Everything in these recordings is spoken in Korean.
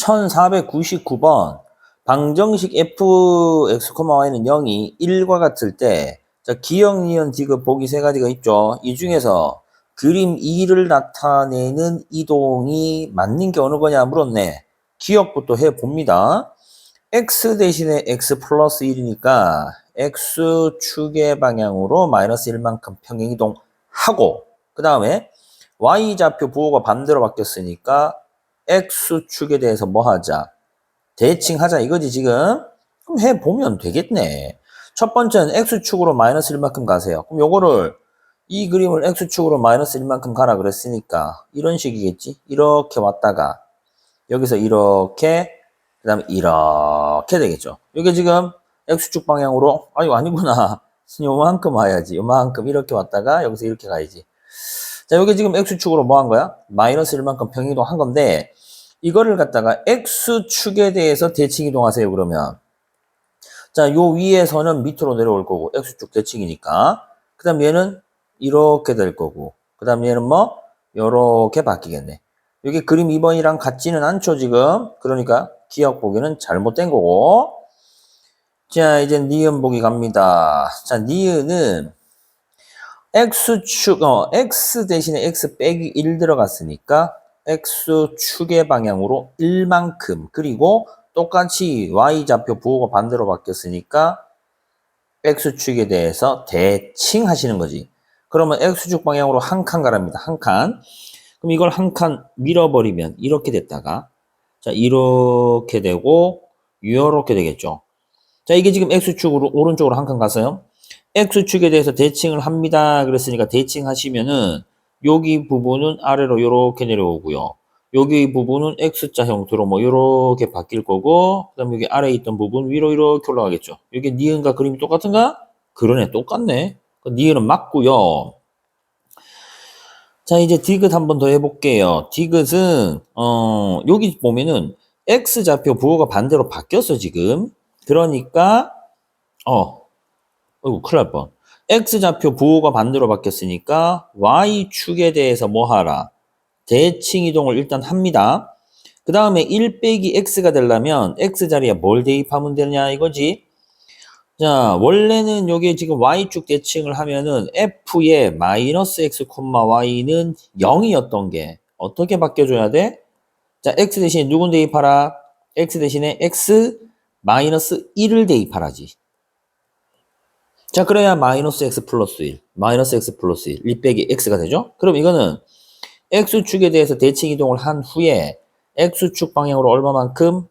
1499번 방정식 fx, y는 0이 1과 같을 때 자, 기역, 니은, 디귿 보기 세 가지가 있죠. 이 중에서 그림 2를 나타내는 이동이 맞는 게 어느 거냐 물었네. 기억부터 해봅니다. x 대신에 x 플러스 1이니까 x축의 방향으로 마이너스 1만큼 평행 이동하고 그 다음에 y좌표 부호가 반대로 바뀌었으니까 x축에 대해서 뭐 하자? 대칭하자 이거지 지금? 그럼 해보면 되겠네. 첫 번째는 x축으로 마이너스 1만큼 가세요. 그럼 요거를 이 그림을 x축으로 마이너스 1만큼 가라 그랬으니까 이런 식이겠지? 이렇게 왔다가 여기서 이렇게 그 다음에 이렇게 되겠죠. 이게 지금 x축 방향으로 아니 아니구나. 요만큼 와야지. 요만큼 이렇게 왔다가 여기서 이렇게 가야지. 자, 여기 지금 x축으로 뭐 한 거야? 마이너스 1만큼 평이동 한 건데 이거를 갖다가 x축에 대해서 대칭 이동하세요. 그러면 자, 요 위에서는 밑으로 내려올 거고 x축 대칭이니까 그 다음 얘는 이렇게 될 거고 그 다음 얘는 뭐 요렇게 바뀌겠네. 여기 그림 2번이랑 같지는 않죠, 지금. 그러니까 기억 보기는 잘못된 거고. 자, 이제 니은 보기 갑니다. 자, 니은은 x축, 어, x 대신에 x 빼기 1 들어갔으니까 x축의 방향으로 1만큼 그리고 똑같이 y좌표 부호가 반대로 바뀌었으니까 x축에 대해서 대칭 하시는 거지. 그러면 x축 방향으로 한 칸 가랍니다. 한 칸. 그럼 이걸 한 칸 밀어버리면 이렇게 됐다가 자 이렇게 되고 이렇게 되겠죠. 자 이게 지금 x축으로 오른쪽으로 한 칸 갔어요. X축에 대해서 대칭을 합니다. 그랬으니까 대칭 하시면은 여기 부분은 아래로 이렇게 내려오고요. 여기 부분은 X자 형태로 뭐 이렇게 바뀔 거고 그다음 여기 아래에 있던 부분 위로 이렇게 올라가겠죠. 여기 니은과 그림이 똑같은가? 그러네 똑같네. 니은은 맞고요. 자 이제 디귿 한번 더 해볼게요. 디귿은 어 여기 보면은 X 좌표 부호가 반대로 바뀌었어 지금. 그러니까 어 어이구 큰일 날 뻔. X좌표 부호가 반대로 바뀌었으니까 Y축에 대해서 뭐 하라? 대칭 이동을 일단 합니다. 그 다음에 1 빼기 X가 되려면 X 자리에 뭘 대입하면 되냐 이거지. 자, 원래는 여기 지금 Y축 대칭을 하면은 F의 마이너스 X, Y는 0이었던 게 어떻게 바뀌어줘야 돼? 자, X 대신에 누군 대입하라? X 대신에 X 마이너스 1을 대입하라지. 자, 그래야 마이너스 x 플러스 1, 마이너스 x 플러스 1, 1 빼기 x가 되죠? 그럼 이거는 x축에 대해서 대칭 이동을 한 후에 x축 방향으로 얼마만큼?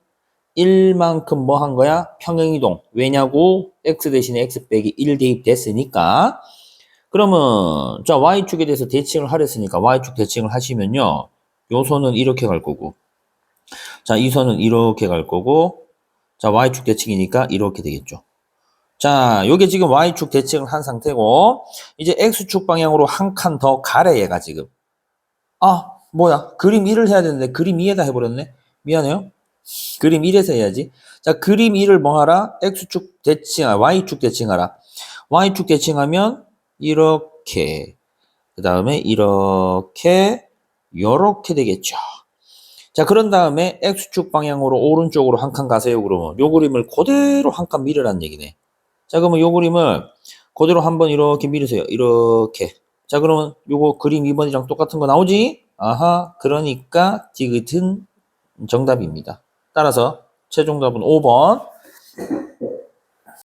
1만큼 뭐 한 거야? 평행 이동. 왜냐고? x 대신에 x 빼기 1 대입됐으니까. 그러면 자 y축에 대해서 대칭을 하랬으니까 y축 대칭을 하시면요. 요 선은 이렇게 갈 거고. 자, 이 선은 이렇게 갈 거고. 자, y축 대칭이니까 이렇게 되겠죠. 자, 요게 지금 Y축 대칭을 한 상태고, 이제 X축 방향으로 한 칸 더 가래, 얘가 지금. 아, 뭐야. 그림 1을 해야 되는데, 그림 2에다 해버렸네. 미안해요. 그림 1에서 해야지. 자, 그림 2을 뭐 하라? X축 대칭, 아, Y축 대칭하라. Y축 대칭하면, 이렇게. 그 다음에, 이렇게, 요렇게 되겠죠. 자, 그런 다음에 X축 방향으로 오른쪽으로 한 칸 가세요. 그러면 요 그림을 그대로 한 칸 밀으란 얘기네. 자, 그러면 요 그림을 그대로 한번 이렇게 밀으세요. 이렇게. 자, 그러면 요거 그림 2번이랑 똑같은 거 나오지? 아하, 그러니까 디귿은 정답입니다. 따라서 최종답은 5번.